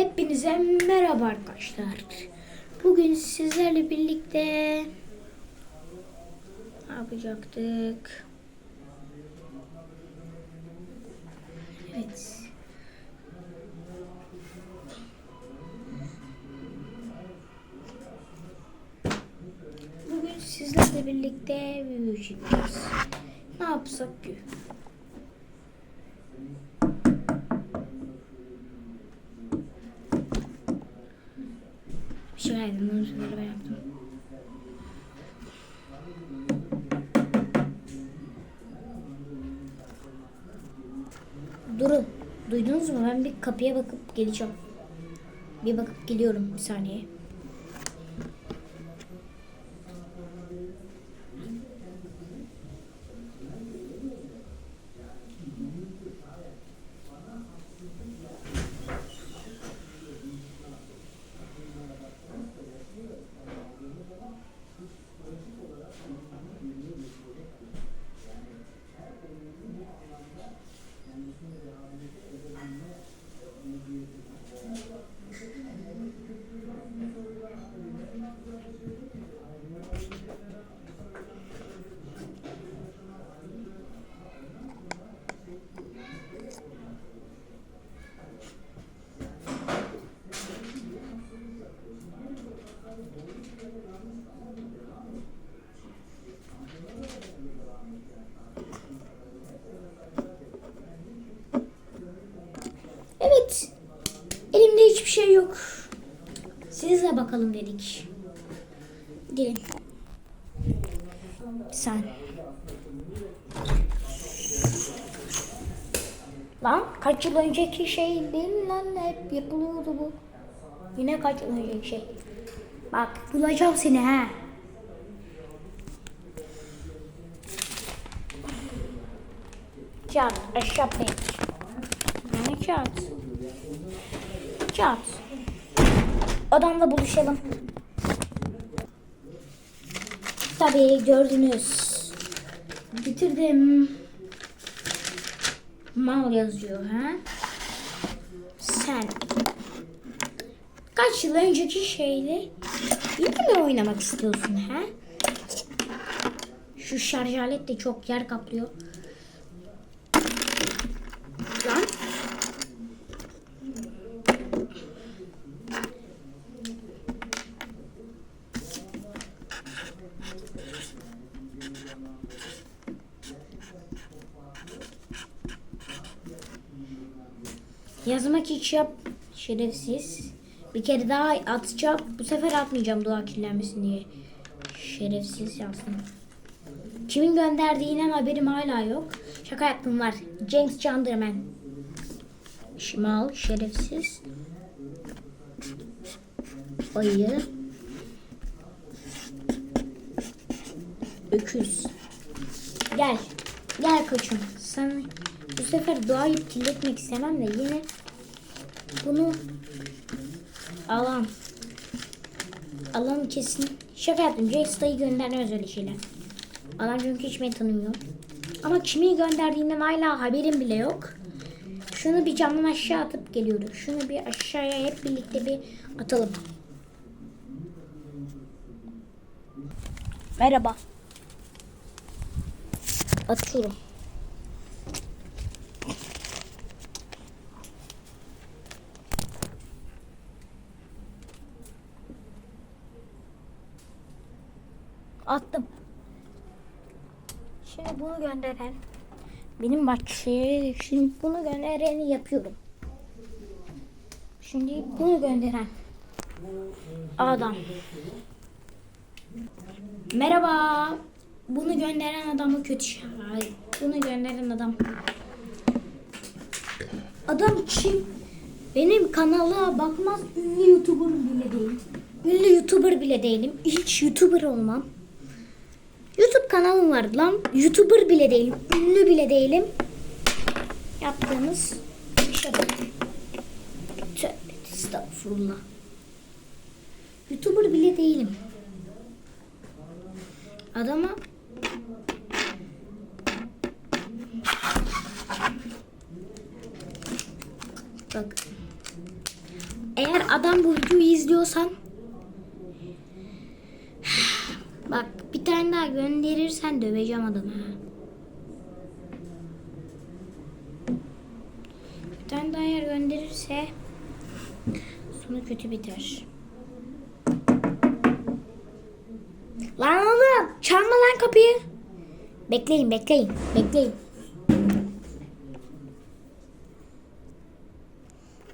Hepinize merhaba arkadaşlar. Bugün sizlerle birlikte ne yapacaktık? Evet. Bugün sizlerle birlikte video çekeceğiz. Ne yapsak ki? Yaptım. Bunu sonra ben yaptım. Durun. Duydunuz mu? Ben bir kapıya bakıp geleceğim. Bir bakıp geliyorum bir saniye. Evet. Elimde hiçbir şey yok. Sizle bakalım dedik. Gelin. Sen. Lan kaç yıl önceki şey değil mi lan hep yapılıyordu bu. Yine kaç yıl önceki şey. Bak bulacağım seni ha. Çat aşağı pek. Yani çat. Çat. Adamla buluşalım. Tabii gördünüz. Bitirdim. Mal yazıyor ha. Sen kaç yıl önceki şeyle yine mi oynamak istiyorsun ha? Şu şarj alet de çok yer kaplıyor. Lan. Yazmak hiç yap şerefsiz. Bir kere daha atacağım. Bu sefer atmayacağım dua kirlenmesin diye. Şerefsiz yazdım. Kimin gönderdiğinden haberim hala yok. Şaka yaptım var. James Chanderman. Şimal şerefsiz. Ayı. Öküz. Gel. Gel koçum. Sen bu sefer doğayı kirletmek istemem de yine bunu alan alan kesin şaka yaptım. Jace dayı göndermez öyle şeyler. Adam çünkü hiç beni tanımıyor. Ama kimi gönderdiğinden hala haberim bile yok. Şunu bir camdan aşağı atıp geliyoruz. Şunu bir aşağıya hep birlikte bir atalım. Merhaba. Atıyorum. Attım. Şimdi gönderen benim bahçeye şimdi bunu göndereni yapıyorum. Şimdi bunu gönderen adam. Merhaba. Bunu gönderen adamı kötü şey. Bunu gönderen adam. Adam kim? Benim kanala bakmaz ünlü YouTuber bile değilim. Ünlü YouTuber bile değilim. Hiç YouTuber olmam. YouTube kanalım var lan. YouTuber bile değilim. Ünlü bile değilim. Yaptığımız işe bak. Tövbe estağfurullah. YouTuber bile değilim. Adama Bak. Eğer adam bu videoyu izliyorsan bak bir tane daha gönderirsen döveceğim adamı. Bir tane daha eğer gönderirse sonu kötü biter. Lan oğlum çalma lan kapıyı. Bekleyin bekleyin bekleyin.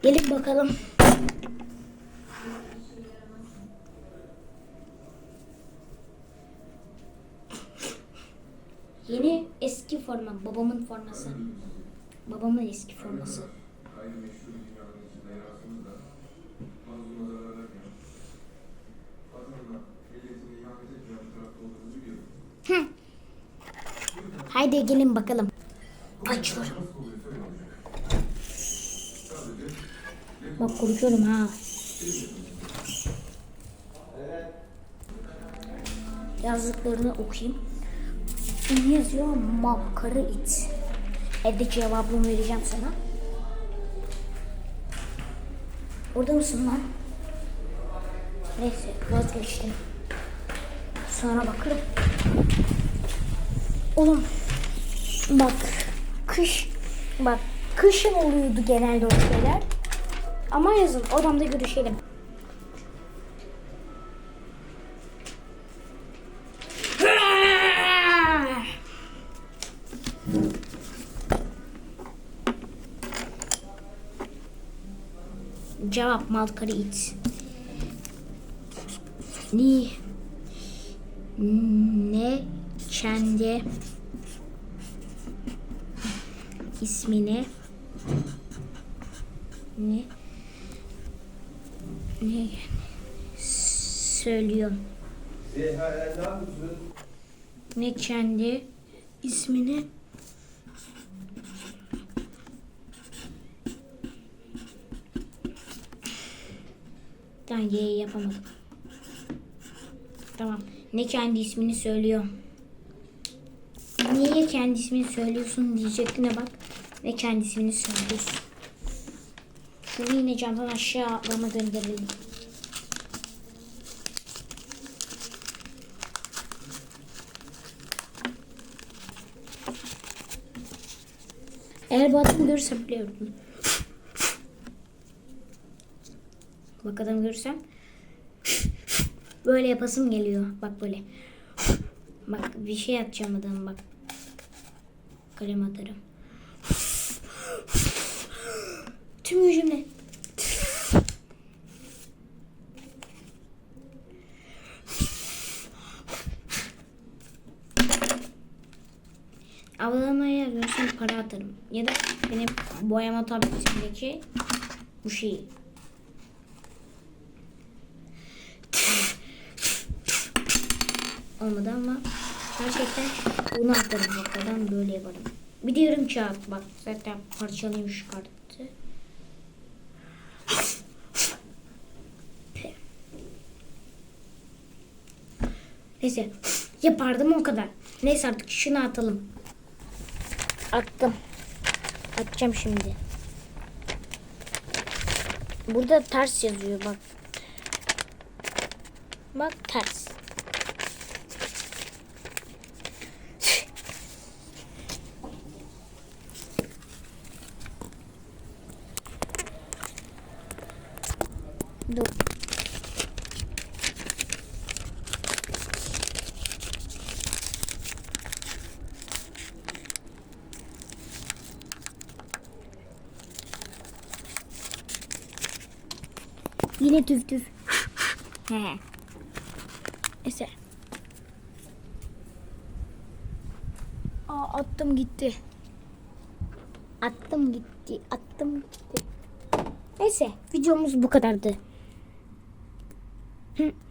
Gelin bakalım. Yeni eski forma babamın forması. Babamın eski forması. biliyorum. Haydi gelin bakalım. Açıyorum. Nasıl oluyorsa öyle olacak. Sadece Bak korkuyorum ha. Yazdıklarını okuyayım. Ne yazıyor? Makkarı it. Evde cevabımı vereceğim sana. Orada mısın lan? Neyse vazgeçtim. Sonra bakarım. Oğlum bak kış bak kışın oluyordu genelde o şeyler. Ama yazın odamda görüşelim. Cevap Malkarı it. Ni. Ne? Kendi ismini ne? Ne? Söylüyor. Ne kendi ismini Ben Y'yi yapamadım. Tamam. Ne kendi ismini söylüyor. Niye kendi ismini söylüyorsun diyecekine bak. Ve kendi ismini söylüyorsun. Şunu yine camdan aşağı atlama gönderelim. Eğer bu adamı görürsem biliyorum. Bak adamı görürsem böyle yapasım geliyor. Bak böyle. Bak bir şey atacağım adamı bak. Kalem atarım. Tüm gücümle. Avlamaya görsem para atarım. Ya da benim boyama tabletimdeki bu şeyi. Olmadı ama gerçekten bunu atarım bakalım böyle yaparım. Bir de yarım kağıt bak zaten parçalayayım şu kartı. Neyse yapardım o kadar. Neyse artık şunu atalım. Attım. Atacağım şimdi. Burada ters yazıyor bak. Bak ters. Dur. Yine tüf tüf. He. Neyse. Aa, attım gitti. Attım gitti. Attım gitti. Neyse videomuz bu kadardı. Hmm.